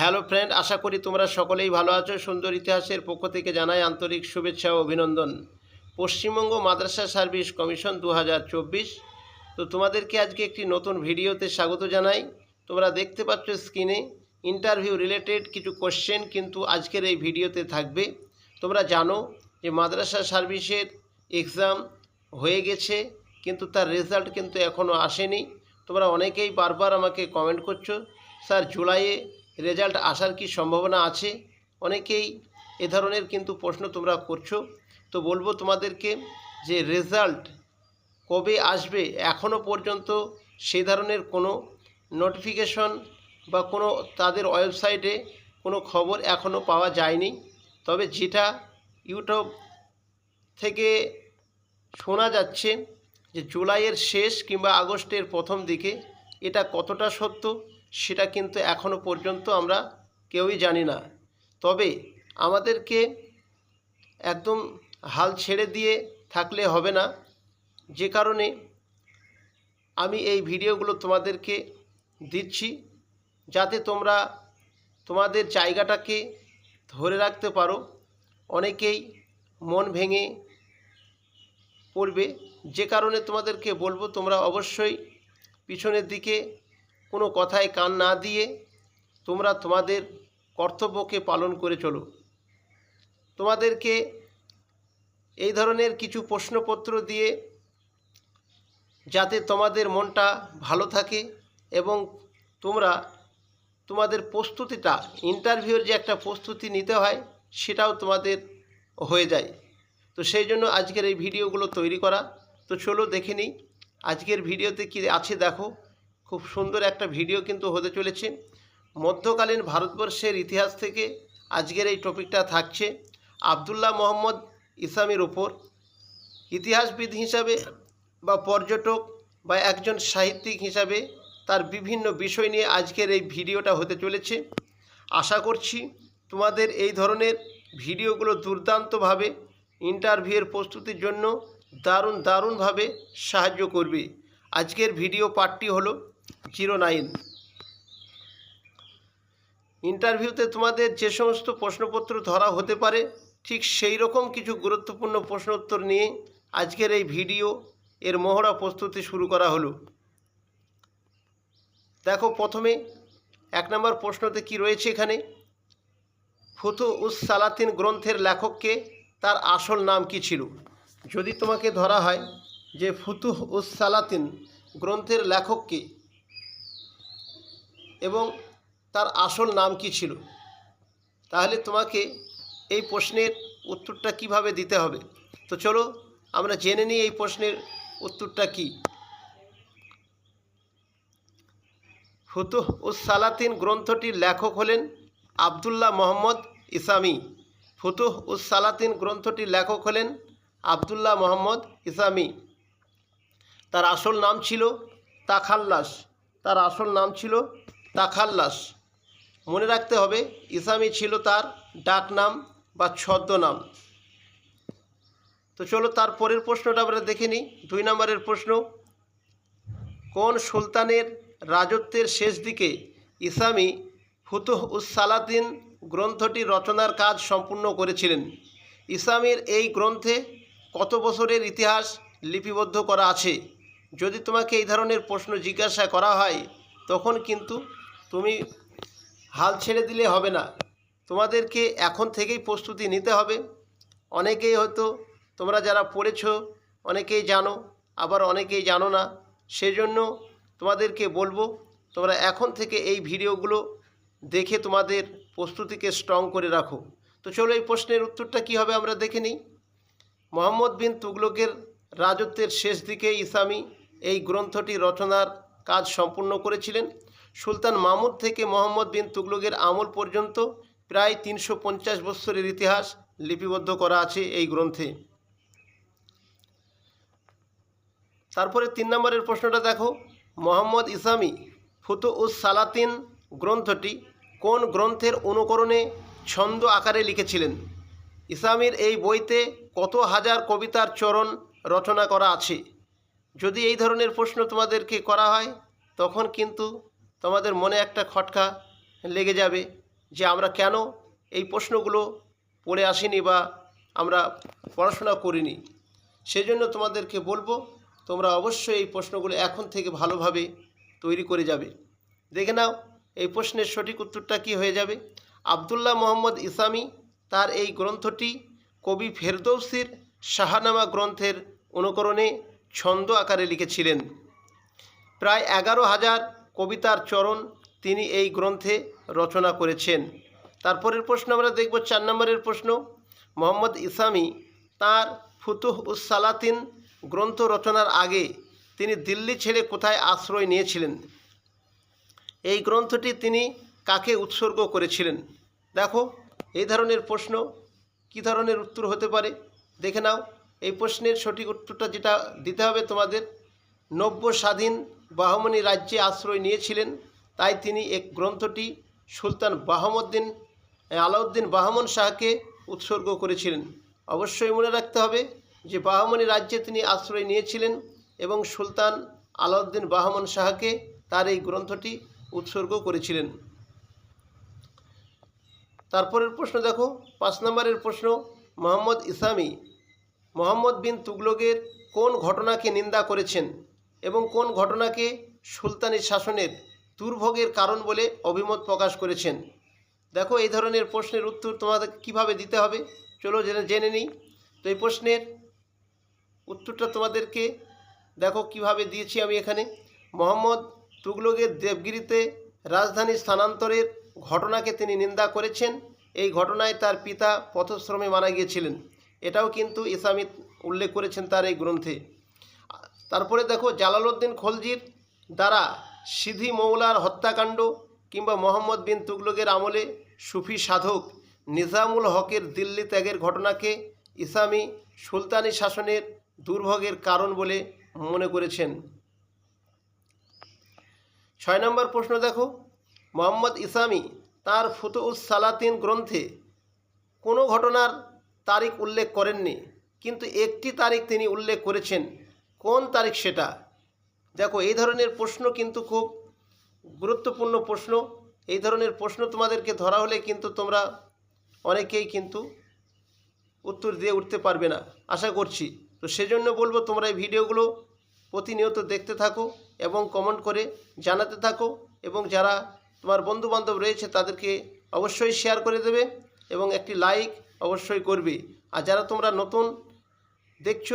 Hello friend আশা করি তোমরা সকলেই ভালো আছো। সুন্দর ইতিহাসের পক্ষ থেকে জানাই আন্তরিক শুভেচ্ছা ও অভিনন্দন। পশ্চিমবঙ্গ মাদ্রাসা সার্ভিস কমিশন দু হাজার চব্বিশ। তো তোমাদেরকে আজকে একটি নতুন ভিডিওতে স্বাগত জানাই। তোমরা দেখতে পাচ্ছ স্ক্রিনে ইন্টারভিউ রিলেটেড কিছু কোশ্চেন কিন্তু আজকের এই ভিডিওতে থাকবে। তোমরা জানো যে মাদ্রাসা সার্ভিসের এক্সাম হয়ে গেছে, কিন্তু তার রেজাল্ট কিন্তু এখনও আসেনি। তোমরা অনেকেই বারবার আমাকে কমেন্ট করছ। স্যার জুলাইয়ে রেজাল্ট আসার কি সম্ভাবনা আছে? অনেকেই এ ধরনের কিন্তু প্রশ্ন তোমরা করছ। তো বলব তোমাদেরকে যে রেজাল্ট কবে আসবে এখনও পর্যন্ত সেই ধরনের কোনো নোটিফিকেশন বা কোনো তাদের ওয়েবসাইটে কোনো খবর এখনও পাওয়া যায়নি। তবে যেটা ইউটিউব থেকে শোনা যাচ্ছে যে জুলাইয়ের শেষ কিংবা আগস্টের প্রথম দিকে এটা কতটা সত্য? সেটা কিন্তু এখনও পর্যন্ত আমরা কেউই জানি না। তবে আমাদেরকে একদম হাল ছেড়ে দিয়ে থাকলে হবে না। যে কারণে আমি এই ভিডিওগুলো তোমাদেরকে দিচ্ছি যাতে তোমরা তোমাদের জায়গাটাকে ধরে রাখতে পারো। অনেকেই মন ভেঙে পড়বে। যে কারণে তোমাদেরকে বলব, তোমরা অবশ্যই পিছনের দিকে কোনো কথায় কান না দিয়ে তোমরা তোমাদের কর্তব্যকে পালন করে চলো। তোমাদেরকে এই ধরনের কিছু প্রশ্নপত্র দিয়ে যাতে তোমাদের মনটা ভালো থাকে এবং তোমরা তোমাদের প্রস্তুতিটা ইন্টারভিউর যে একটা প্রস্তুতি নিতে হয় সেটাও তোমাদের হয়ে যায়। তো সেই জন্য আজকের এই ভিডিওগুলো তৈরি করা। তো চলো দেখে নিই, আজকের ভিডিওতে কি আছে দেখো। খুব সুন্দর একটা ভিডিও কিন্তু হতে চলেছে। মধ্যকালীন ভারতবর্ষের ইতিহাস থেকে আজকের এই টপিকটা থাকছে আবদুল্লাহ মোহাম্মদ ইসলামের ওপর ইতিহাসবিদ হিসাবে বা পর্যটক বা একজন সাহিত্যিক হিসাবে তার বিভিন্ন বিষয় নিয়ে আজকের এই ভিডিওটা হতে চলেছে। আশা করছি তোমাদের এই ধরনের ভিডিওগুলো দুর্দান্তভাবে ইন্টারভিউয়ের প্রস্তুতির জন্য দারুণ দারুণভাবে সাহায্য করবে। আজকের ভিডিও পার্টটি হলো জিরো নাইন ইন্টারভিউতে তোমাদের যে সমস্ত প্রশ্নপত্র ধরা হতে পারে, ঠিক সেই রকম কিছু গুরুত্বপূর্ণ প্রশ্ন উত্তর নিয়ে আজকের এই ভিডিও এর মহড়া প্রস্তুতি শুরু করা হলো। দেখো প্রথমে এক নম্বর প্রশ্নতে কি রয়েছে এখানে? ফুতু উস সালাতিন গ্রন্থের লেখককে তার আসল নাম কি ছিল? যদি তোমাকে ধরা হয় যে ফুতুহ উস সালাতিন গ্রন্থের লেখককে এবং তার আসল নাম কি ছিল? তাহলে তোমাকে এই প্রশ্নের উত্তরটা কীভাবে দিতে হবে? তো চলো, আমরা জেনে নিই এই প্রশ্নের উত্তরটা কি। ফুতুহ উস সালাতিন গ্রন্থটির লেখক হলেন আবদুল্লাহ মোহাম্মদ ইসামি। ফুতুহ উস সালাতিন গ্রন্থটির লেখক হলেন আবদুল্লাহ মোহাম্মদ ইসামি। তার আসল নাম ছিল তাখাল্লাস। তার আসল নাম ছিল তাখাল্লাস মনে রাখতে হবে, ইসামি ছিল তার ডাক নাম বা ছদ্মনাম। তো চলো তার পরের প্রশ্নটা আমরা দেখে নিই। দুই নম্বরের প্রশ্ন, কোন সুলতানের রাজত্বের শেষ দিকে ইসামি ফুতুহ উস সালাতিন গ্রন্থটি রচনার কাজ সম্পূর্ণ করেছিলেন? ইসলামের এই গ্রন্থে কত বছরের ইতিহাস লিপিবদ্ধ করা আছে? যদি তোমাকে এই ধরনের প্রশ্ন জিজ্ঞাসা করা হয়, তখন কিন্তু তুমি হাল ছেড়ে দিলে হবে না। তোমাদেরকে এখন থেকেই প্রস্তুতি নিতে হবে। অনেকেই হয়তো তোমরা যারা পড়েছ, অনেকেই জানো, আবার অনেকেই জানো না। সেজন্য তোমাদেরকে বলব, তোমরা এখন থেকে এই ভিডিওগুলো দেখে তোমাদের প্রস্তুতিকে স্ট্রং করে রাখো। তো চলো এই প্রশ্নের উত্তরটা কী হবে আমরা দেখে নিই। মোহাম্মদ বিন তুগলকের রাজত্বের শেষ দিকে ইসলামী এই গ্রন্থটি রচনার কাজ সম্পূর্ণ করেছিলেন। সুলতান মামুদ থেকে মোহাম্মদ বিন তুগলকের আমল পর্যন্ত প্রায় তিনশো পঞ্চাশ বৎসরের ইতিহাস লিপিবদ্ধ করা আছে এই গ্রন্থে। তারপরে তিন নম্বরের প্রশ্নটা দেখো। মোহাম্মদ ইসামি ফুতু উস সালাতিন গ্রন্থটি কোন গ্রন্থের অনুকরণে ছন্দ আকারে লিখেছিলেন? ইসলামের এই বইতে কত হাজার কবিতার চরণ রচনা করা আছে? যদি এই ধরনের প্রশ্ন তোমাদেরকে করা হয়, তখন কিন্তু তোমাদের মনে একটা খটকা লেগে যাবে যে আমরা কেন এই প্রশ্নগুলো পড়ে আসিনি বা আমরা পড়াশোনা করিনি। সেজন্য তোমাদেরকে বলব, তোমরা অবশ্যই এই প্রশ্নগুলো এখন থেকে ভালোভাবে তৈরি করে যাবে। দেখে নাও, এই প্রশ্নের সঠিক উত্তরটা কি হয়ে যাবে? আবদুল্লাহ মোহাম্মদ ইসামি তার এই গ্রন্থটি কবি ফেরদৌসির শাহানামা গ্রন্থের অনুকরণে ছন্দ আকারে লিখেছিলেন। প্রায় এগারো হাজার কবিতার চরণ তিনি এই গ্রন্থে রচনা করেছেন। তারপরের প্রশ্ন আমরা দেখব, চার নম্বরের প্রশ্ন, মোহাম্মদ ইসামি তার ফুতুহ উস সালাতিন গ্রন্থ রচনার আগে তিনি দিল্লি ছেড়ে কোথায় আশ্রয় নিয়েছিলেন? এই গ্রন্থটি তিনি কাকে উৎসর্গ করেছিলেন? দেখো, এই ধরনের প্রশ্ন কী ধরনের উত্তর হতে পারে? দেখে নাও, এই প্রশ্নের সঠিক উত্তরটা যেটা দিতে হবে তোমাদের, নব্য স্বাধীন বাহমনি রাজ্যে আশ্রয় নিয়েছিলেন। তাই তিনি এক গ্রন্থটি সুলতান বাহমুদ্দিন আলাউদ্দিন বাহমন শাহকে উৎসর্গ করেছিলেন। অবশ্যই মনে রাখতে হবে যে বাহমনি রাজ্যে তিনি আশ্রয় নিয়েছিলেন এবং সুলতান আলাউদ্দিন বাহমন শাহকে তার এই গ্রন্থটি উৎসর্গ করেছিলেন। তারপরের প্রশ্ন দেখো, পাঁচ নম্বরের প্রশ্ন, মোহাম্মদ ইসামি মোহাম্মদ বিন তুগলকের কোন ঘটনাকে নিন্দা করেছেন? এবং কোন ঘটনাকে সুলতানি শাসনের দুর্ভোগের কারণ বলে অভিমত প্রকাশ করেছেন? দেখো, এই ধরনের প্রশ্নের উত্তর তোমাদের কীভাবে দিতে হবে? চলো জেনে জেনে নিই। তো এই প্রশ্নের উত্তরটা তোমাদেরকে দেখো কীভাবে দিয়েছি আমি এখানে। মোহাম্মদ তুগলকের দেবগিরিতে রাজধানী স্থানান্তরের ঘটনাকে তিনি নিন্দা করেছেন। এই ঘটনায় তার পিতা পথশ্রমে মারা গিয়েছিলেন। এটাও কিন্তু ইসলামী উল্লেখ করেছেন তার এই গ্রন্থে। তারপরে দেখো জালালউদ্দিন খলজির দ্বারা সিধি মৌলার হত্যাকাণ্ড কিংবা মোহাম্মদ বিন তুগলকের আমলে সুফি সাধক নিজামুল হকের দিল্লি ত্যাগের ঘটনাকে ইসলামী সুলতানি শাসনের দুর্ভোগের কারণ বলে মনে করেছেন। ছয় নম্বর প্রশ্ন দেখো, মোহাম্মদ ইসামি তার ফুতুউস সালাতিন গ্রন্থে কোনো ঘটনার তারিখ উল্লেখ করেননি, কিন্তু একটি তারিখ তিনি উল্লেখ করেছেন কোন তারিখ সেটা? দেখো, এই ধরনের প্রশ্ন কিন্তু খুব গুরুত্বপূর্ণ প্রশ্ন। এই ধরনের প্রশ্ন তোমাদেরকে ধরা হলে কিন্তু তোমরা অনেকেই কিন্তু উত্তর দিয়ে উঠতে পারবে না, আশা করছি। তো সেজন্য বলব, তোমরা এই ভিডিওগুলো প্রতিনিয়ত দেখতে থাকো এবং কমেন্ট করে জানাতে থাকো এবং যারা তোমার বন্ধু বান্ধব রয়েছে তাদেরকে অবশ্যই শেয়ার করে দেবে এবং একটি লাইক অবশ্যই করবে। আর যারা তোমরা নতুন দেখছ,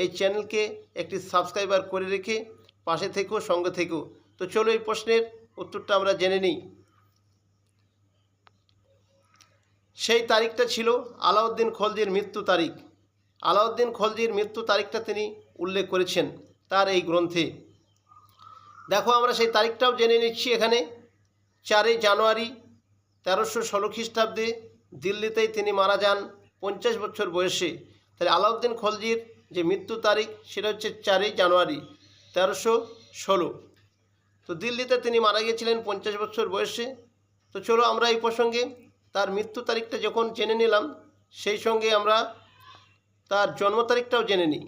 এই চ্যানেলকে একটি সাবস্ক্রাইবার করে রেখে পাশে থেকো, সঙ্গে থেকো। তো চলো এই প্রশ্নের উত্তরটা আমরা জেনে নিই। সেই তারিখটা ছিল আলাউদ্দিন খলজির মৃত্যু তারিখ। আলাউদ্দিন খলজির মৃত্যু তারিখটা তিনি উল্লেখ করেছেন তার এই গ্রন্থে। দেখো, আমরা সেই তারিখটাও জেনে নিচ্ছি এখানে। চারই জানুয়ারি তেরোশো ষোলো খ্রিস্টাব্দে দিল্লিতেই তিনি মারা যান পঞ্চাশ বছর বয়সে। তাহলে আলাউদ্দিন খলজির যে মৃত্যু তারিখ, সেটা হচ্ছে চারই জানুয়ারি তেরোশো ষোলো। তো দিল্লিতে তিনি মারা গিয়েছিলেন পঞ্চাশ বছর বয়সে। তো চলো আমরা এই প্রসঙ্গে তার মৃত্যু তারিখটা যখন জেনে নিলাম, সেই সঙ্গে আমরা তার জন্ম তারিখটাও জেনে নিই।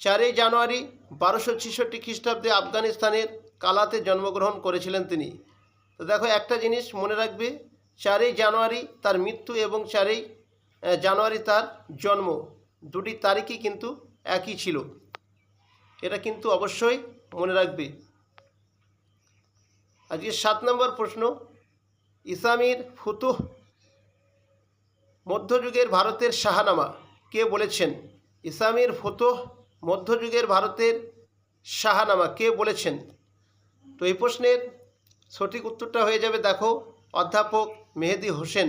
চারই জানুয়ারি বারোশো ছেষট্টি খ্রিস্টাব্দে আফগানিস্তানের কালাতে জন্মগ্রহণ করেছিলেন তিনি। তো দেখো একটা জিনিস মনে রাখবে, চারই জানুয়ারি তার মৃত্যু এবং চারই জানুয়ারি তার জন্ম। দুটি তারিখই কিন্তু একই ছিল। এটা কিন্তু অবশ্যই মনে রাখবে। আজকে সাত নম্বর প্রশ্ন ইসলামীর ফুতুহ মধ্যযুগের ভারতের শাহানামা। কে বলেছেন? ইসলামীর ফুতুহ মধ্যযুগের ভারতের শাহানামা। কে বলেছেন? তো এই প্রশ্নের সঠিক উত্তরটা হয়ে যাবে, দেখো, অধ্যাপক মেহেদি হোসেন।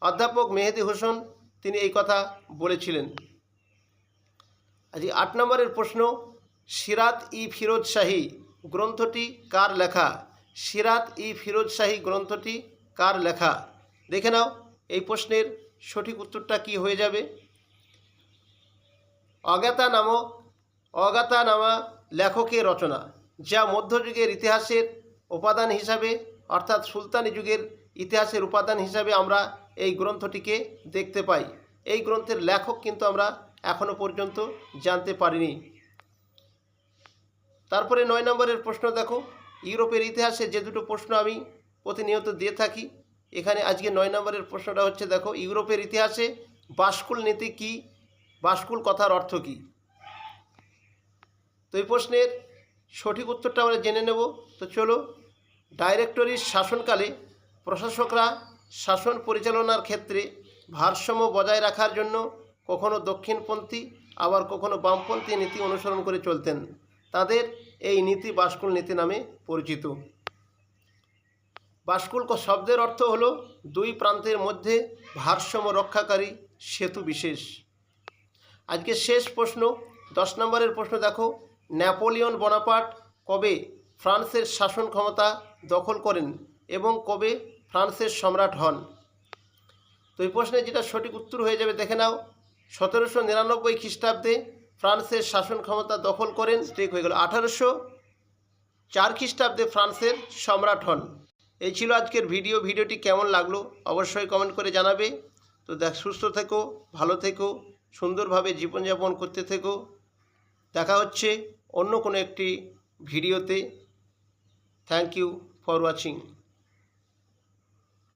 অধ্যাপক মেহেদি হোসেন তিনি এই কথা বলেছিলেন। আজকে আট নম্বরের প্রশ্ন, সিরাত ই ফিরোজ শাহী গ্রন্থটি কার লেখা? সিরাত ই ফিরোজ শাহী গ্রন্থটি কার লেখা? দেখে নাও, এই প্রশ্নের সঠিক উত্তরটা কি হয়ে যাবে? অজ্ঞাতা নামক, অজ্ঞাতা নামা লেখকের রচনা, যা মধ্যযুগের ইতিহাসের উপাদান হিসাবে, অর্থাৎ সুলতানি যুগের ইতিহাসের উপাদান হিসাবে আমরা এই গ্রন্থটিকে দেখতে পাই। এই গ্রন্থের লেখক কিন্তু আমরা এখনও পর্যন্ত জানতে পারিনি। তারপরে নয় নম্বরের প্রশ্ন দেখো। ইউরোপের ইতিহাসে যে দুটো প্রশ্ন আমি প্রতিনিয়ত দিয়ে থাকি, এখানে আজকে নয় নম্বরের প্রশ্নটা হচ্ছে দেখো, ইউরোপের ইতিহাসে বাসকুল নীতি কি? বাসকুল কথার অর্থ কী? তো এই প্রশ্নের সঠিক উত্তরটা আমরা জেনে নেব। তো চলো, ডাইরেক্টরির শাসনকালে প্রশাসকরা শাসন পরিচালনার ক্ষেত্রে ভারসাম্য বজায় রাখার জন্য কখনো দক্ষিণপন্থী, আবার কখনো বামপন্থী নীতি অনুসরণ করে চলতেন। তাদের এই নীতি বাসকুল নীতি নামে পরিচিত। বাসকুল শব্দের অর্থ হলো দুই প্রান্তের মধ্যে ভারসাম্য রক্ষাকারী সেতু বিশেষ। আজকে শেষ প্রশ্ন, দশ নম্বরের প্রশ্ন দেখো। নেপোলিয়ন বনাপাট কবে ফ্রান্সের শাসন ক্ষমতা দখল করেন এবং কবে ফ্রান্সের সম্রাট হন। তো এই প্রশ্নে যেটা সঠিক উত্তর হয়ে যাবে, দেখে নাও। সতেরোশো নিরানব্বই খ্রিস্টাব্দে ফ্রান্সের শাসন ক্ষমতা দখল করেন, ঠিক হয়ে গেল। আঠারোশো চার খ্রিস্টাব্দে ফ্রান্সের সম্রাট হন। এই ছিল আজকের ভিডিও। ভিডিওটি কেমন লাগল অবশ্যই কমেন্ট করে জানাবে। তো দেখ, সুস্থ থেকো, ভালো থেকো, সুন্দরভাবে জীবনযাপন করতে থেকো। দেখা হচ্ছে অন্য কোনো একটি ভিডিওতে। Thank you for watching